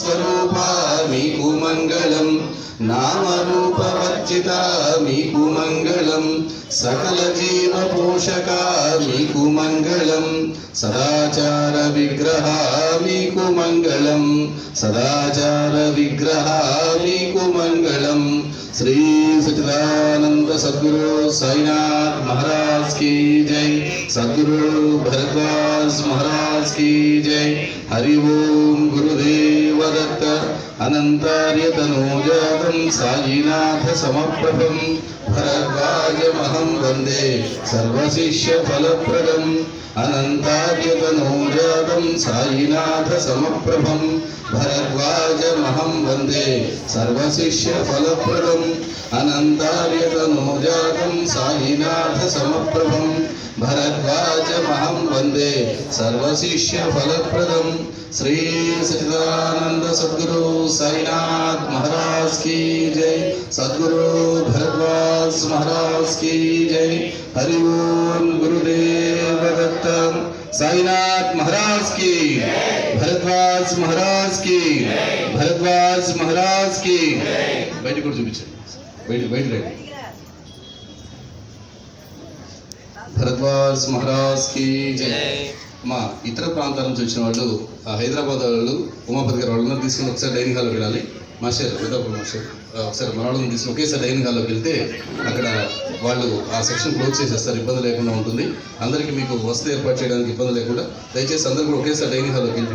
స్వరూప మీకు మంగళం నామరూపవర్జిత మీకు మంగళం సకల జీవ పోషక మీకు మంగళం సదాచార విగ్రహ మీకు మంగళం సదాచార విగ్రహ మీకు మంగళం శ్రీ సచిదానంద సద్గురు సాయినాథ్ మహారాజ్ की जय सद्गुरु भरद्वाज महाराज की जय हरि ओम गुरुदेव दत्त अनन्तार्यतनोजातं सायिनाथ समप्रभं भरद्वाजमहं वन्दे सर्वशिष्यफलप्रदम् अनन्तार्यतनोजातं अहम वंदे सर्वशिष्य फलप्रदम। अनंतार्य तनोजातम साईनाथ समप्रभम भरद्वाजमहं वंदे सर्वशिष्यफलप्रदम् श्री सचिदानंद सदगुरु साईनाथ महाराज की जय। सदगुरु भरद्वाज महाराज की जय। हरिओम गुरुदेव। साईनाथ महाराज की भरद्वाज महाराज की भरद्वाज महाराज की బయట కూడా చూపించండి బయట బయట రండి భరద్వాజ్ మహారాజ్ కి జై మా ఇతర ప్రాంతాల నుంచి వచ్చిన వాళ్ళు ఆ హైదరాబాద్ వాళ్ళు ఉమాపతి గారు వాళ్ళందరూ తీసుకుని ఒకసారి డైనింగ్ హాల్లోకి వెళ్ళాలి మాస్టర్ పెద్దప్పుడు మాస్టర్ ఒకసారి మనవాళ్ళని తీసి ఒకేసారి డైనింగ్ హాల్లోకి వెళ్తే అక్కడ వాళ్ళు ఆ సెక్షన్ క్లోజ్ చేసేస్తారు ఇబ్బంది లేకుండా ఉంటుంది. అందరికీ మీకు వసతి ఏర్పాటు చేయడానికి ఇబ్బంది లేకుండా దయచేసి అందరూ కూడా ఒకేసారి డైనింగ్ హాల్లోకి వెళ్ళి